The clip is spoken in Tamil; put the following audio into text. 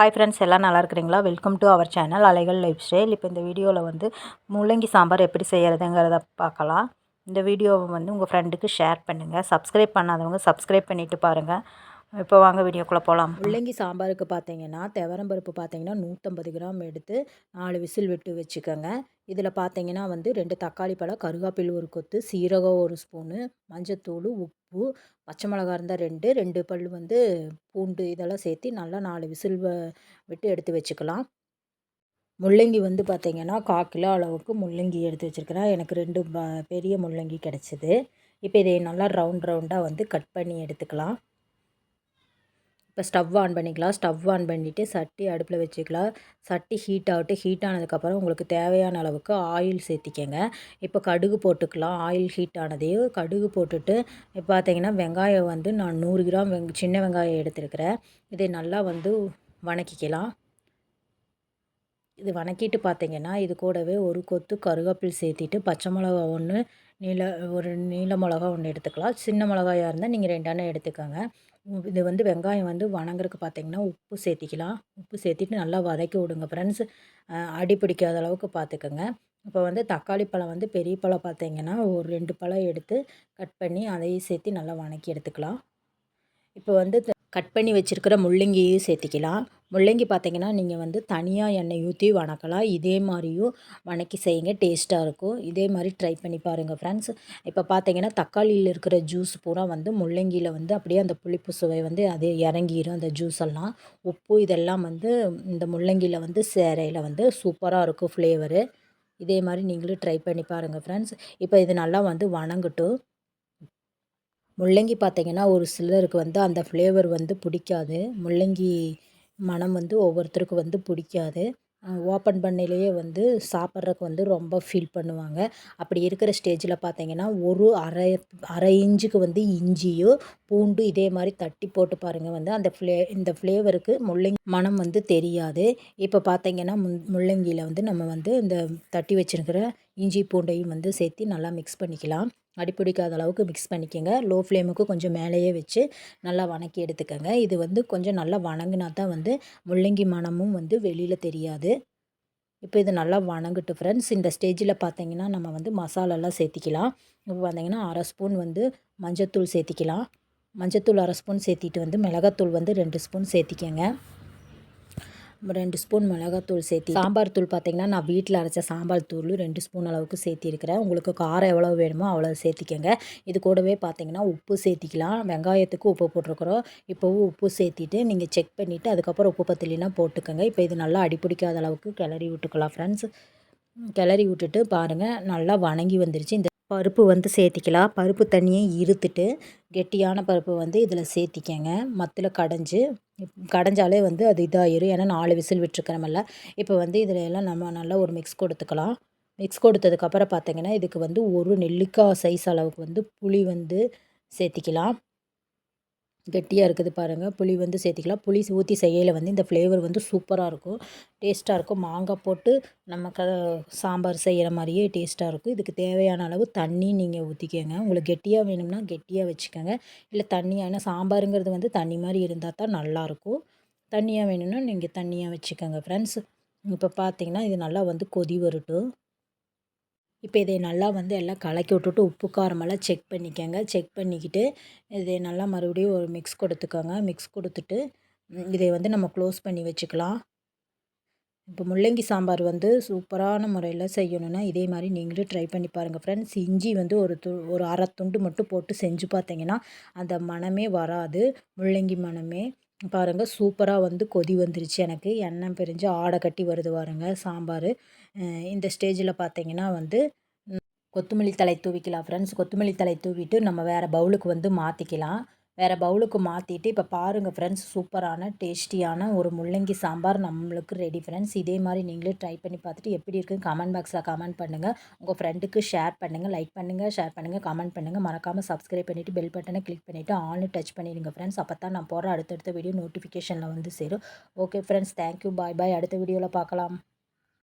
ஹாய் ஃப்ரெண்ட்ஸ் எல்லாம் நல்லா இருக்கிறீங்களா? Welcome to our channel Alaigal life style இப்போ இந்த வீடியோவில் வந்து முள்ளங்கி சாம்பார் எப்படி செய்கிறதுங்கிறத பார்க்கலாம். இந்த வீடியோவை வந்து உங்கள் ஃப்ரெண்டுக்கு ஷேர் பண்ணுங்கள் சப்ஸ்கிரைப் பண்ணாதவங்க சப்ஸ்கிரைப் பண்ணிவிட்டு பாருங்கள் இப்போ வாங்க வீடியோக்குள்ளே போகலாம் முள்ளங்கி சாம்பாருக்கு பார்த்தீங்கன்னா துவரம்பருப்பு பார்த்தீங்கன்னா நூற்றம்பது கிராம் எடுத்து நாலு விசில் விட்டு வச்சுக்கோங்க. இதில் பார்த்தீங்கன்னா வந்து ரெண்டு தக்காளி பழம் கருகாப்பில் ஒரு கொத்து சீரகம் ஒரு ஸ்பூனு மஞ்சத்தூள் உப்பு பச்சை மிளகா இருந்தால் ரெண்டு ரெண்டு பல் வந்து பூண்டு இதெல்லாம் சேர்த்து நல்லா நாலு விசில் விட்டு எடுத்து வச்சுக்கலாம். முள்ளங்கி வந்து பார்த்திங்கன்னா கால் கிலோ அளவுக்கு முள்ளங்கி எடுத்து வச்சுருக்கிறேன். எனக்கு ரெண்டு பெரிய முள்ளங்கி கிடச்சிது. இப்போ இதை நல்லா ரவுண்ட் ரவுண்டாக வந்து கட் பண்ணி எடுத்துக்கலாம். இப்போ ஸ்டவ் ஆன் பண்ணிக்கலாம். ஸ்டவ் ஆன் பண்ணிவிட்டு சட்டி அடுப்பில் வச்சுக்கலாம். சட்டி ஹீட் ஆகிட்டு ஹீட் ஆனதுக்கப்புறம் உங்களுக்கு தேவையான அளவுக்கு ஆயில் சேர்த்திக்கங்க. இப்போ கடுகு போட்டுக்கலாம். ஆயில் ஹீட் ஆனதையும் கடுகு போட்டுட்டு இப்போ பார்த்தீங்கன்னா வெங்காயம் வந்து நான் நூறு கிராம் வெங் சின்ன வெங்காயம் எடுத்துருக்கிறேன். இதை நல்லா வந்து வணக்கிக்கலாம். இது வணக்கிட்டு பார்த்தீங்கன்னா இது கூடவே ஒரு கொத்து கருவேப்பில் சேர்த்திட்டு பச்சை மிளகா ஒன்று நீல ஒரு நீல மிளகா ஒன்று எடுத்துக்கலாம். சின்ன மிளகாயாக இருந்தால் நீங்கள் ரெண்டான எடுத்துக்கோங்க. இது வந்து வெங்காயம் வந்து வணங்குறதுக்கு பார்த்தீங்கன்னா உப்பு சேர்த்திக்கலாம். உப்பு சேர்த்திட்டு நல்லா வதக்கி விடுங்க ஃப்ரெண்ட்ஸ் அடி பிடிக்காத அளவுக்கு பார்த்துக்கோங்க இப்போ வந்து தக்காளி பழம் வந்து பெரிய பழம் பார்த்தீங்கன்னா ஒரு ரெண்டு பழம் எடுத்து கட் பண்ணி அதையும் சேர்த்து நல்லா வணக்கி எடுத்துக்கலாம். இப்போ வந்து கட் பண்ணி வச்சுருக்கிற முள்ளங்கியும் சேர்த்திக்கலாம். முள்ளங்கி பார்த்திங்கன்னா நீங்கள் வந்து தனியாக எண்ணெய் ஊற்றி வணக்கலாம். இதே மாதிரியும் வணக்கி செய்யுங்க. டேஸ்ட்டாக இருக்கும். இதே மாதிரி ட்ரை பண்ணி பாருங்கள் ஃப்ரெண்ட்ஸ் இப்போ பார்த்தீங்கன்னா தக்காளியில் இருக்கிற ஜூஸ் பூரா வந்து முள்ளங்கியில் வந்து அப்படியே அந்த புளிப்பு சுவை வந்து அது இறங்கிடும் அந்த ஜூஸ் எல்லாம். உப்பு இதெல்லாம் வந்து இந்த முள்ளங்கியில் வந்து சேரையில் வந்து சூப்பராக இருக்கும் ஃப்ளேவரு இதே மாதிரி நீங்களும் ட்ரை பண்ணி பாருங்கள் ஃப்ரெண்ட்ஸ் இப்போ இது நல்லா வந்து வணங்கட்டும். முள்ளங்கி பார்த்திங்கன்னா ஒரு சிலருக்கு வந்து அந்த ஃப்ளேவர் வந்து பிடிக்காது. முள்ளங்கி மனம் வந்து ஒவ்வொருத்தருக்கும் வந்து பிடிக்காது. ஓப்பன் பண்ணிலேயே வந்து சாப்பிட்றக்கு வந்து ரொம்ப ஃபீல் பண்ணுவாங்க. அப்படி இருக்கிற ஸ்டேஜில் பார்த்தீங்கன்னா ஒரு அரை அரை இஞ்சுக்கு வந்து இஞ்சியோ பூண்டு இதே மாதிரி தட்டி போட்டு பாருங்கள் வந்து அந்த ஃப்ளே இந்த ஃப்ளேவருக்கு முள்ளங்கி மனம் வந்து தெரியாது. இப்போ பார்த்தீங்கன்னா முள்ளங்கியில் வந்து நம்ம வந்து இந்த தட்டி வச்சுருக்கிற இஞ்சி பூண்டையும் வந்து சேர்த்து நல்லா மிக்ஸ் பண்ணிக்கலாம். அடிப்பிடிக்காத அளவுக்கு மிக்ஸ் பண்ணிக்கோங்க. லோ ஃப்ளேமுக்கு கொஞ்சம் மேலேயே வச்சு நல்லா வணக்கி எடுத்துக்கோங்க. இது வந்து கொஞ்சம் நல்லா வணங்கினா தான் வந்து முள்ளங்கி மனமும் வந்து வெளியில் தெரியாது. இப்போ இது நல்லா வணங்கட்டு ஃப்ரெண்ட்ஸ் இந்த ஸ்டேஜில் பார்த்தீங்கன்னா நம்ம வந்து மசாலாலாம் சேர்த்திக்கலாம். இப்போ பார்த்தீங்கன்னா அரை ஸ்பூன் வந்து மஞ்சத்தூள் சேர்த்திக்கலாம். மஞ்சத்தூள் அரை ஸ்பூன் சேர்த்திட்டு வந்து மிளகாத்தூள் வந்து ரெண்டு ஸ்பூன் சேர்த்திக்கங்க. ரெண்டு ஸ்பூன் மிளகாத்தூள் சேர்த்து சாம்பார் தூள் பார்த்திங்கன்னா நான் வீட்டில் அரைச்ச சாம்பார் தூள் ரெண்டு ஸ்பூன் அளவுக்கு சேர்த்திருக்கிறேன். உங்களுக்கு காரம் எவ்வளோ வேணுமோ அவ்வளோ சேர்த்திக்கங்க. இது கூடவே பார்த்திங்கன்னா உப்பு சேர்த்திக்கலாம். வெங்காயத்துக்கு உப்பு போட்டிருக்குறோம். இப்போவும் உப்பு சேர்த்திட்டு நீங்கள் செக் பண்ணிவிட்டு அதுக்கப்புறம் உப்பு பத்திலாம் போட்டுக்கோங்க. இப்போ இது நல்லா அடிப்பிடிக்காத அளவுக்கு கிளறி விட்டுக்கலாம் ஃப்ரெண்ட்ஸ் கிளறி விட்டுட்டு பாருங்கள் நல்லா வணங்கி வந்துருச்சு. இந்த பருப்பு வந்து சேர்த்திக்கலாம். பருப்பு தண்ணியை இருத்துட்டு கெட்டியான பருப்பு வந்து இதில் சேர்த்திக்கங்க. மத்தில் கடைஞ்சி கடைஞ்சாலே வந்து அது இதாகிடும் ஏன்னா நாலு விசில் விட்டுருக்கிறமல்ல இப்போ வந்து இதில் எல்லாம் நம்ம நல்லா ஒரு மிக்ஸ் கொடுத்துக்கலாம். மிக்ஸ் கொடுத்ததுக்கப்புறம் பார்த்திங்கன்னா இதுக்கு வந்து ஒரு நெல்லிக்காய் சைஸ் அளவுக்கு வந்து புளி வந்து சேர்த்திக்கலாம். கெட்டியாக இருக்குது பாருங்கள் புளி வந்து சேர்த்திக்கலாம். புளி ஊற்றி செய்யல வந்து இந்த ஃப்ளேவர் வந்து சூப்பராக இருக்கும். டேஸ்ட்டாக இருக்கும். மாங்காய் போட்டு நம்ம க சாம்பார் செய்கிற மாதிரியே டேஸ்ட்டாக இருக்கும். இதுக்கு தேவையான அளவு தண்ணி நீங்கள் ஊற்றிக்கோங்க உங்களுக்கு கெட்டியாக வேணும்னா கெட்டியாக வச்சுக்கோங்க. இல்லை தண்ணியாக ஏன்னா சாம்பாருங்கிறது வந்து தண்ணி மாதிரி இருந்தால் தான் நல்லாயிருக்கும் தண்ணியாக வேணும்னா நீங்கள் தண்ணியாக வச்சுக்கோங்க. ஃப்ரெண்ட்ஸ் இப்போ பார்த்தீங்கன்னா இது நல்லா வந்து கொதி வரட்டும். இப்போ இதை நல்லா வந்து எல்லாம் கலக்கி விட்டுட்டு உப்பு காரமெல்லாம் செக் பண்ணிக்கோங்க. செக் பண்ணிக்கிட்டு இதை நல்லா மறுபடியும் ஒரு மிக்ஸ் கொடுத்துக்கோங்க. மிக்ஸ் கொடுத்துட்டு இதை வந்து நம்ம க்ளோஸ் பண்ணி வச்சுக்கலாம். இப்போ முள்ளங்கி சாம்பார் வந்து சூப்பரான முறையில் செய்யணுன்னா இதே மாதிரி நீங்களும் ட்ரை பண்ணி பாருங்கள் ஃப்ரெண்ட்ஸ் இஞ்சி வந்து ஒரு து ஒரு அரை துண்டு மட்டும் போட்டு செஞ்சு பார்த்தீங்கன்னா அந்த மனமே வராது. முள்ளங்கி மனமே பாருங்கள் சூப்பராக வந்து கொதி வந்துருச்சு எனக்கு. எண்ணெய் பிரிஞ்சு ஆடை கட்டி வருது பாருங்க சாம்பார். இந்த ஸ்டேஜில் பார்த்தீங்கன்னா வந்து கொத்தமல்லி தழை தூவிக்கலாம் ஃப்ரெண்ட்ஸ் கொத்தமல்லி தழை தூவிட்டு நம்ம வேறு பவுலுக்கு வந்து மாற்றிக்கலாம் வேறு பவுலுக்கு மாற்றிட்டு இப்போ பாருங்கள் ஃப்ரெண்ட்ஸ் சூப்பரான டேஸ்டியான ஒரு முள்ளங்கி சாம்பார் நம்மளுக்கு ரெடி ஃப்ரெண்ட்ஸ் இதே மாதிரி நீங்களே ட்ரை பண்ணி பார்த்துட்டு எப்படி இருக்குன்னு கமெண்ட் பாக்ஸில் கமெண்ட் பண்ணுங்கள் உங்கள் ஃப்ரெண்டுக்கு ஷேர் பண்ணுங்கள் லைக் பண்ணுங்கள் ஷேர் பண்ணுங்கள் கமெண்ட் பண்ணுங்கள் மறக்காமல் சப்ஸ்கிரைப் பண்ணிவிட்டு பெல் பட்டனை கிளிக் பண்ணிவிட்டு ஆன்லைன் டச் பண்ணிடுங்க ஃப்ரெண்ட்ஸ் அப்போ தான் நான் போகிற அடுத்தடுத்த வீடியோ நோட்டிஃபிகேஷனில் வந்து சேரும். Okay friends thank you bye bye அடுத்த வீடியோவில் பார்க்கலாம்.